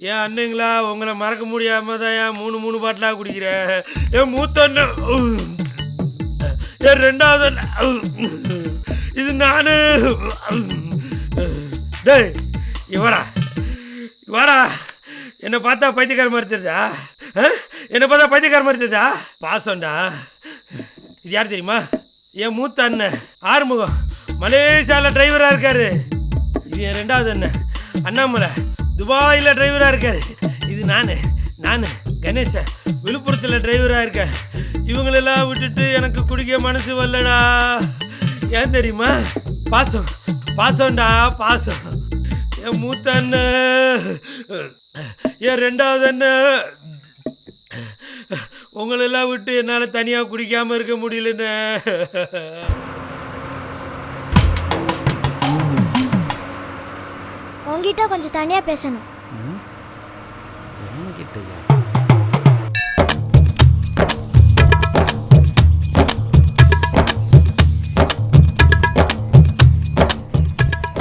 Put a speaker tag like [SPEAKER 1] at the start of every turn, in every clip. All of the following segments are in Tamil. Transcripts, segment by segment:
[SPEAKER 1] என் அண்ணங்களா உங்களை மறக்க முடியாம தான் ஏன் மூணு மூணு பாட்டிலாக குடிக்கிறேன் என் மூத்த அண்ணன் என் ரெண்டாவது இது நானு டேய் இவரா இவரா என்னை பார்த்தா பைத்தியக்கார மாதிரி தெரியுதா? என்னை பார்த்தா பைத்தியக்கார மாதிரி தெரிஞ்சா பாசம்டா. இது யார் தெரியுமா? என் மூத்த அண்ணன். ஆறுமுகம். மலேசியாவில் டிரைவராக இருக்காரு. இது என் ரெண்டாவது அண்ணன். அண்ணாமலை. துபாயில் டிரைவராக இருக்காரு. இது நான் நான் கணேசன் விழுப்புரத்தில் டிரைவராக இருக்கேன். இவங்களெல்லாம் விட்டுட்டு எனக்கு குடிக்க மனசு வரலடா. ஏன் தெரியுமா? பாசம் பாசம்டா பாசம். என் மூத்த அண்ணன் என் ரெண்டாவது அண்ணன் உங்களெல்லாம் விட்டு என்னால் தனியாக குடிக்காமல் இருக்க முடியலன்னு
[SPEAKER 2] உங்ககிட்ட கொஞ்சம் தனியா பேசணும்.
[SPEAKER 3] என்கிட்டயா?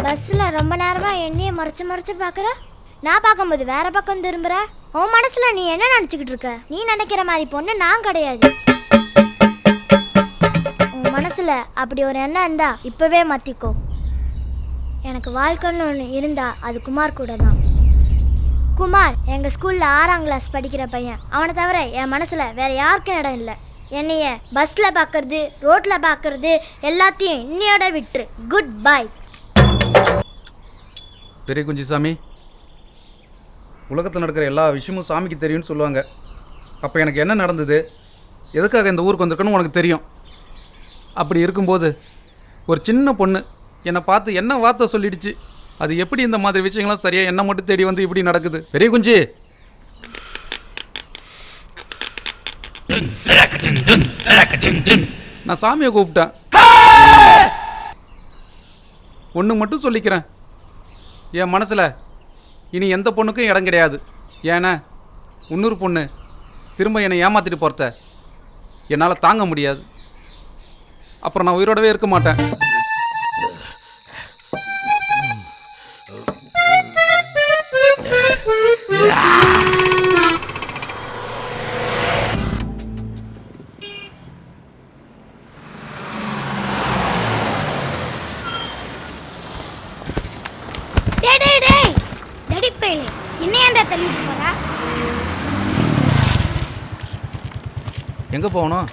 [SPEAKER 2] பஸ்ல ரொம்ப நேரமா என்னைய மறைச்சு மறைச்சு பாக்குற? நான் பார்க்கும்போது வேற பக்கம் திரும்புற? உன் மனசுல நீ என்ன நினைச்சுக்கிட்டு இருக்க? நீ நினைக்கிற மாதிரி பொண்ணு நான் கிடையாது. உன் மனசுல அப்படி ஒரு எண்ணம் இருந்தா இப்பவே மாத்திக்கோ. எனக்கு வாழ்க்கைன்னு ஒன்று இருந்தால் அது குமார் கூட தான் குமார் எங்கள் ஸ்கூலில் ஆறாம் கிளாஸ் படிக்கிற பையன். அவனை தவிர என் மனசில் வேறு யாருக்கும் இடம் இல்லை. என்னைய பஸ்ஸில் பார்க்கறது ரோட்டில் பார்க்கறது எல்லாத்தையும் இன்னையோட விட்டுரு. குட் பை
[SPEAKER 3] பெரிய குஞ்சிசாமி உலகத்தில் நடக்கிற எல்லா விஷயமும் சாமிக்கு தெரியும்னு சொல்லுவாங்க. அப்போ எனக்கு என்ன நடந்தது? எதுக்காக இந்த ஊருக்கு வந்திருக்குன்னு உனக்கு தெரியும். அப்படி இருக்கும்போது ஒரு சின்ன பொண்ணு என்னை பார்த்து என்ன வார்த்தை சொல்லிடுச்சு? அது எப்படி இந்த மாதிரி விஷயங்கள்லாம் சரியாக என்ன மட்டும் தேடி வந்து இப்படி நடக்குது? பெரிய குஞ்சு! நான் சாமியை கூப்பிட்டேன். ஒன்று மட்டும் சொல்லிக்கிறேன். என் மனசில் இனி எந்த பொண்ணுக்கும் இடம் கிடையாது. ஏன்னா இன்னொரு பொண்ணு திரும்ப என்னை ஏமாத்திட்டு போகிறத என்னால் தாங்க முடியாது. அப்புறம் நான் உயிரோடவே இருக்க மாட்டேன். எங்கே போகணும்?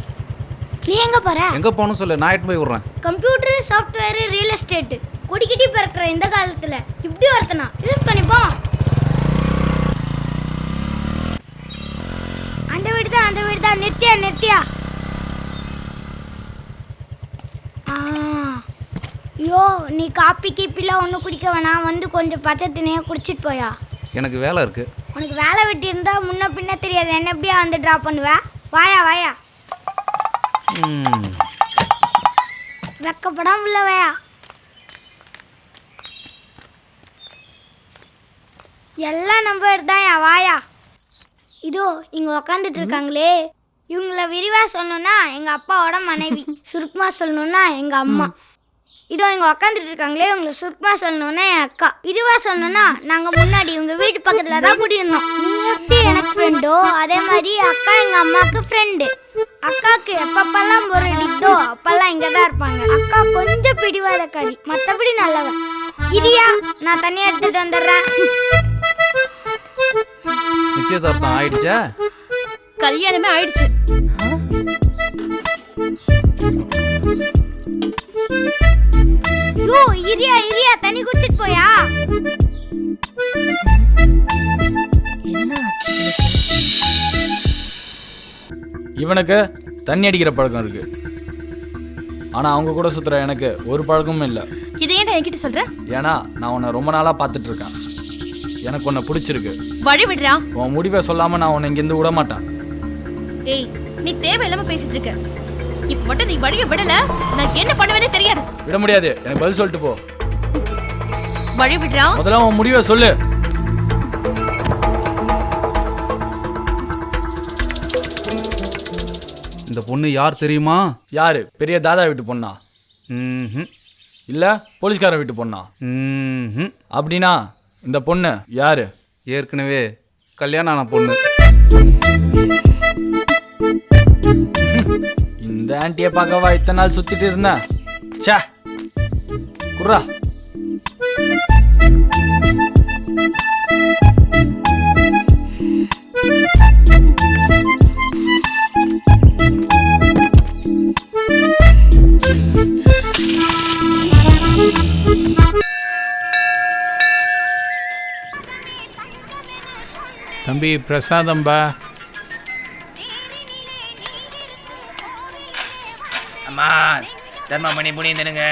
[SPEAKER 2] நீ எங்க போற?
[SPEAKER 3] எங்கே போகணும் சொல்லு நான் எட்டு போய் விட்றேன்.
[SPEAKER 2] கம்ப்யூட்டர் சாஃப்ட்வேர் ரியல் எஸ்டேட் கொடிக்கிட்டி பிறக்கிற இந்த காலத்துல. இப்படி ஒருத்தனா? யூஸ் பண்ணிப்போம் அந்த வீடு தான் அந்த வீடு தான் நித்யா நித்யா ஆ. ஐயோ நீ காப்பி கீப்பிலாம் ஒன்றும் குடிக்க வேணாம். வந்து கொஞ்சம் பச்சை தண்ணியாக குடிச்சிட்டு போயா.
[SPEAKER 3] எனக்கு வேலை இருக்குது
[SPEAKER 2] உனக்கு வேலை வெட்டி இருந்தா முன்ன பின்ன தெரியாது. என்ன எப்படியா வந்து ட்ராப் பண்ணுவ? வாயா வாயா. வெக்கப்படாம உள்ள வாயா. எல்லாம் நம்ம தான் வாயா. இதோ இங்க உக்காந்துட்டு இருக்காங்களே இவங்கள விரிவா சொல்லணும்னா எங்க அப்பாவோட மனைவி. சுருக்கமா சொல்லணும்னா எங்க அம்மா. இதோ இங்க உக்காந்துட்டு இருக்காங்களே இவங்களை சுருக்கமா சொல்லணும்னா என் அக்கா. இதுவா சொல்லணும்னா நாங்க முன்னாடி இவங்க வீட்டு பக்கத்துல தான் குடியிருந்தோம். எப்படி எனக்கு ஃப்ரெண்டோ அதே மாதிரி அக்கா எங்க அம்மாக்கு ஃப்ரெண்டு அக்காக்கு எப்பப்பெல்லாம் ஒரு அடிக்குதோ அப்பெல்லாம் இங்க தான் இருப்பாங்க. அக்கா கொஞ்சம் பிடிவாதக்காரி மத்தபடி நல்லவன் இரியா நான் தண்ணி எடுத்துட்டு வந்துடுறேன்.
[SPEAKER 3] நிச்சயதார்த்தம் ஆயிடுச்சா?
[SPEAKER 4] கல்யாணமே ஆயிடுச்சு.
[SPEAKER 2] யோ இரியா இரியா தண்ணி குடிச்சிட்டு போயா?
[SPEAKER 5] இவனுக்கு தண்ணி அடிக்கிற பழக்கம் இருக்கு. ஆனா அவங்க கூட சுத்துற எனக்கு ஒரு பழக்கமும் இல்லை.
[SPEAKER 4] இதை ஏன்டா என்கிட்ட சொல்ற?
[SPEAKER 5] ஏன்னா நான் உன்னை ரொம்ப நாளா பார்த்துட்டு இருக்கேன் எனக்கு உன்னை பிடிச்சிருக்கு.
[SPEAKER 4] வழி விடுறா.
[SPEAKER 5] உன் முடிவை சொல்லாம நான் உன்னை இங்கேருந்து விட மாட்டேன்.
[SPEAKER 4] ஏய் நீ தேவையில்லாம பேசிட்டு இருக்க இப்ப மட்டும் நீ வழிய விடல. நான் என்ன பண்ணுவேனே தெரியாது.
[SPEAKER 5] விட முடியாது. எனக்கு பதில் சொல்லிட்டு போ.
[SPEAKER 4] வழி விடுறா.
[SPEAKER 5] முதல்ல உன் முடிவை சொல்லு.
[SPEAKER 3] இந்த பொண்ணு யார் தெரியுமா?
[SPEAKER 5] யாரு? பெரிய தாதா வீட்டு பொண்ணா?
[SPEAKER 3] ம்ஹும்.
[SPEAKER 5] இல்ல போலீஸ்காரன் வீட்டு பொண்ணா?
[SPEAKER 3] ம்ஹும்.
[SPEAKER 5] அப்படின்னா இந்த பொண்ணு யாரு?
[SPEAKER 3] ஏற்கனவே கல்யாணம் ஆன பொண்ணு.
[SPEAKER 5] இந்த ஆண்டியை பார்க்கவா இத்தனை நாள் சுத்திட்டு இருந்தேன்? ச்சே. குர்ரா.
[SPEAKER 6] பிரசாதம்பா.
[SPEAKER 7] அம்மா தர்மமணி புனிந்தனுங்க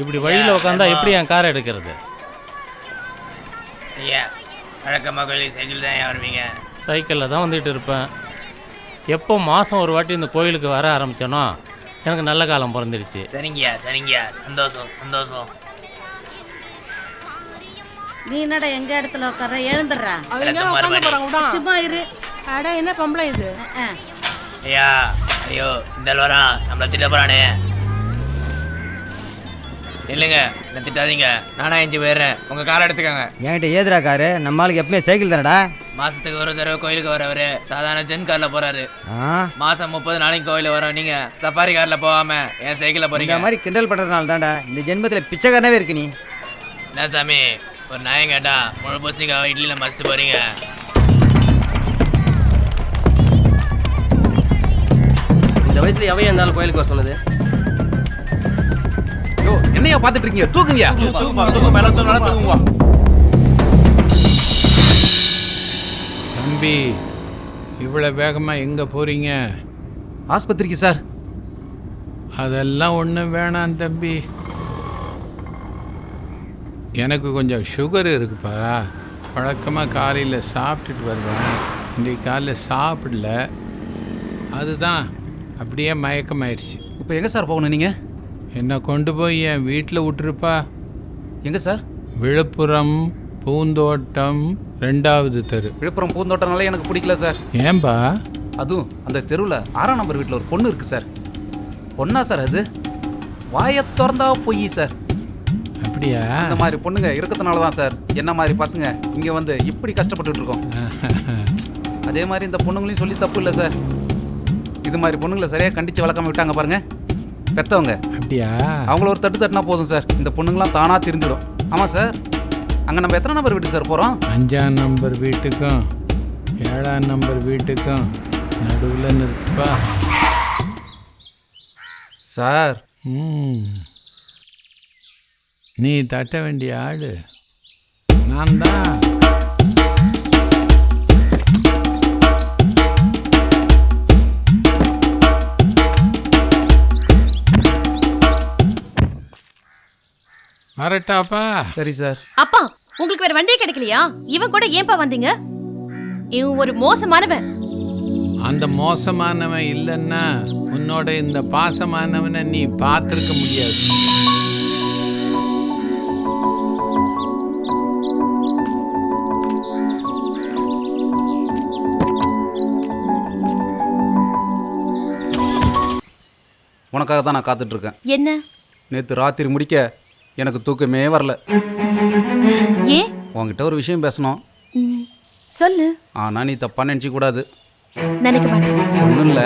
[SPEAKER 8] இப்படி வழியில் உட்காந்தா எப்படி என் காரை எடுக்கிறது?
[SPEAKER 7] ஐயா வழக்கமாக கோயிலுக்கு சைக்கிள் தான் ஏன் வருவீங்க?
[SPEAKER 8] சைக்கிளில் தான் வந்துட்டு இருப்பேன். எப்போ மாதம் ஒரு வாட்டி இந்த கோயிலுக்கு வர ஆரம்பித்தேனோ எனக்கு நல்ல காலம் பிறந்துடுச்சு.
[SPEAKER 7] சரிங்கய்யா சரிங்கய்யா. சந்தோஷம் சந்தோஷம்.
[SPEAKER 9] நீ என்னடா எங்க இடத்துல உட்கார எழுந்துடுறா. சும்மா இரு.
[SPEAKER 4] அட என்ன பொம்பளை இது.
[SPEAKER 7] ஐயா ஐயோ இந்த வரான். நம்மளை திட்ட போறானே. இல்லைங்க என்ன திட்டாதீங்க. நானா எஞ்சி போயிடுறேன். உங்க காரை எடுத்துக்கோங்க.
[SPEAKER 10] என்கிட்ட ஏதுடா காரு? நம்ம ஆளுக்கு எப்பவுமே சைக்கிள் தானடா?
[SPEAKER 7] மாசத்துக்கு ஒரு தடவை கோயிலுக்கு வரவரு. சாதாரண ஜென் கார்ல போறாரு. மாசம் முப்பது நாளைக்கு கோயில வரோம். நீங்க சஃபாரி கார்ல போகாம என் சைக்கிள்ல
[SPEAKER 10] இந்த
[SPEAKER 7] போறீங்க
[SPEAKER 10] மாதிரி கிண்டல் பண்றதுனால தான்டா இந்த ஜென்மத்தில் பிச்சைக்காரனாவே இருக்கு நீ.
[SPEAKER 7] என்ன சாமி? ஒரு நாயம் கேட்டா முழு பூசணிக்காவை இட்லியில மசித்து போறீங்க.
[SPEAKER 8] இந்த வயசுல எவையா இருந்தாலும் கோயிலுக்கு வர சொன்னது?
[SPEAKER 3] யோ என்னையா பார்த்துட்டு இருக்கீங்க தூக்குங்கயா
[SPEAKER 6] தம்பி இவ்வளோ வேகமாக எங்கே போகிறீங்க
[SPEAKER 3] ஆஸ்பத்திரிக்கு சார்.
[SPEAKER 6] அதெல்லாம் ஒன்றும் வேணாம் தம்பி. எனக்கு கொஞ்சம் சுகர் இருக்குப்பா. வழக்கமாக காலையில் சாப்பிட்டுட்டு வருவேன். இன்றைக்கு காலைல சாப்பிடல. அதுதான் அப்படியே மயக்கமாயிருச்சு.
[SPEAKER 3] இப்போ எங்கே சார் போகணும் நீங்கள்
[SPEAKER 6] என்னை கொண்டு போய் என் வீட்டில் விட்டுருப்பா.
[SPEAKER 3] எங்கே சார்?
[SPEAKER 6] விழுப்புரம் பூந்தோட்டம் ரெண்டாவது தெரு.
[SPEAKER 3] விழுப்புரம் பூந்தோட்டம்னால எனக்கு பிடிக்கல சார்.
[SPEAKER 6] ஏன்பா?
[SPEAKER 3] அதுவும் அந்த தெருவில் ஆறாம் நம்பர் வீட்டில் ஒரு பொண்ணு இருக்குது சார். பொண்ணா சார் அது? வாயை திறந்தா பொய் சார்.
[SPEAKER 6] அப்படியா?
[SPEAKER 3] இந்த மாதிரி பொண்ணுங்க இருக்கிறதுனால தான் சார். என்ன மாதிரி பசங்க? இங்கே வந்து இப்படி கஷ்டப்பட்டுட்டு இருக்கோம் அதே மாதிரி இந்த பொண்ணுங்களையும் சொல்லி தப்பு இல்லை சார். இது மாதிரி பொண்ணுங்களை சரியாக கண்டித்து வளர்க்காம விட்டாங்க பாருங்க. பெத்தவங்க.
[SPEAKER 6] அப்படியா?
[SPEAKER 3] அவங்கள ஒரு தட்டு தட்டினா போதும் சார். இந்த பொண்ணுங்களாம் தானாக திருந்துடும் ஆமாம் சார். அங்கே நம்ம எத்தனை நம்பர் வீட்டுக்கு சார் போகிறோம்
[SPEAKER 6] அஞ்சாம் நம்பர் வீட்டுக்கும் ஏழாம் நம்பர் வீட்டுக்கும் நடுவில் நிறுத்துப்பா.
[SPEAKER 3] சார்.
[SPEAKER 6] ம். நீ தட்ட வேண்டிய ஆளு. நான் தான் வரட்டாப்பா
[SPEAKER 3] சரி சார்.
[SPEAKER 4] அப்பா உங்களுக்கு வேற வண்டியே கிடைக்கலையா? இவன் கூட ஏன்பா வந்தீங்க? இவன் ஒரு மோசமானவன்.
[SPEAKER 6] அந்த மோசமானவன் இல்லைன்னா உன்னோட இந்த பாசமானவனை நீ பார்த்துருக்க முடியாது.
[SPEAKER 3] உனக்காக தான் நான் காத்துட்ருக்கேன்.
[SPEAKER 4] என்ன?
[SPEAKER 3] நேற்று ராத்திரி முடிக்க எனக்கு தூக்கமே வரல.
[SPEAKER 4] ஏன்
[SPEAKER 3] உன்கிட்ட ஒரு விஷயம் பேசணும்.
[SPEAKER 4] சொல்லு.
[SPEAKER 3] ஆனால் நீ தப்பாக நினச்சிக்க கூடாது.
[SPEAKER 4] நினைக்க மாட்டேன்.
[SPEAKER 3] ஒன்றும் இல்லை.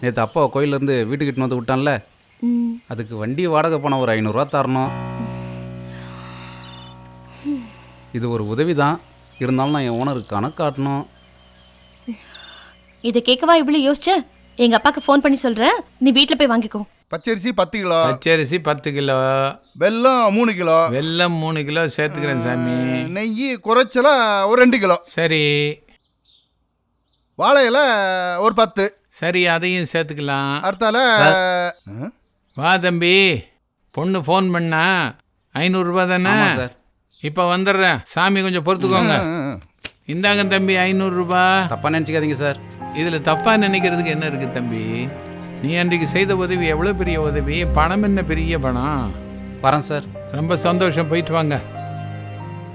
[SPEAKER 3] நேற்று அப்பா கோயிலேருந்து வீட்டுக்கிட்டு வந்து விட்டான்ல. அதுக்கு வண்டி வாடகை பணம் ஒரு ஐநூறுரூவா தரணும். இது ஒரு உதவி தான். இருந்தாலும் நான் என் ஓனருக்கு கணக்கு காட்டணும்.
[SPEAKER 4] இதை கேட்கவா இவ்வளவு யோசிச்ச? எங்க அப்பாக்கு ஃபோன் பண்ணி சொல்றேன். நீ வீட்ல போய் வாங்கிக்கோ.
[SPEAKER 11] பச்சரிசி பத்து கிலோ.
[SPEAKER 6] பச்சரிசி பத்து கிலோ.
[SPEAKER 11] வெல்லம் மூணு கிலோ.
[SPEAKER 6] வெல்லம் மூணு கிலோ சேர்த்துக்கிறேன் சாமி.
[SPEAKER 11] நெய் குறைச்சலா ஒரு ரெண்டு கிலோ.
[SPEAKER 6] சரி.
[SPEAKER 11] வாழை இலை ஒரு பத்து.
[SPEAKER 6] சரி அதையும் சேர்த்துக்கலாம்.
[SPEAKER 11] அடுத்தால
[SPEAKER 6] வா தம்பி. பொண்ணு ஃபோன் பண்ணா. ஐநூறுரூபா தானே?
[SPEAKER 3] சார்.
[SPEAKER 6] இப்போ வந்துடுறேன். சாமி கொஞ்சம் பொறுத்துக்கோங்க. இந்தாங்க தம்பி ஐநூறுரூபா.
[SPEAKER 3] தப்பாக நினச்சிக்காதீங்க சார்.
[SPEAKER 6] இதில் தப்பாக நினைக்கிறதுக்கு என்ன இருக்குது தம்பி? நீ அன்றைக்கு செய்த உதவி எவ்வளோ பெரிய உதவி? பணம் என்ன பெரிய பணம்?
[SPEAKER 3] வரேன் சார்.
[SPEAKER 6] ரொம்ப சந்தோஷம். போயிட்டு வாங்க.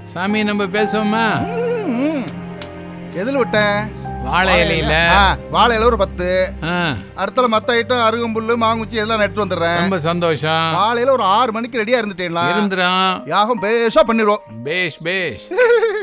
[SPEAKER 6] சாமி நம்ம பேசுவோமா?
[SPEAKER 11] எதில் விட்டேன்
[SPEAKER 6] வாழை இலையில.
[SPEAKER 11] வாழை இலை ஒரு பத்து.
[SPEAKER 6] ஆ.
[SPEAKER 11] அடுத்தால மத்த ஐட்டம் அருகம்புல்லு மாங்குச்சி எல்லாம் நட்டு வந்துடுறேன்.
[SPEAKER 6] ரொம்ப சந்தோஷம்.
[SPEAKER 11] காலையில ஒரு ஆறு மணிக்கு ரெடியா இருந்துட்டேன்லாம்
[SPEAKER 6] இருந்துரும்.
[SPEAKER 11] யாகம் பேஷா பண்ணிடுவோம்
[SPEAKER 6] பேஷ் பேஷ்.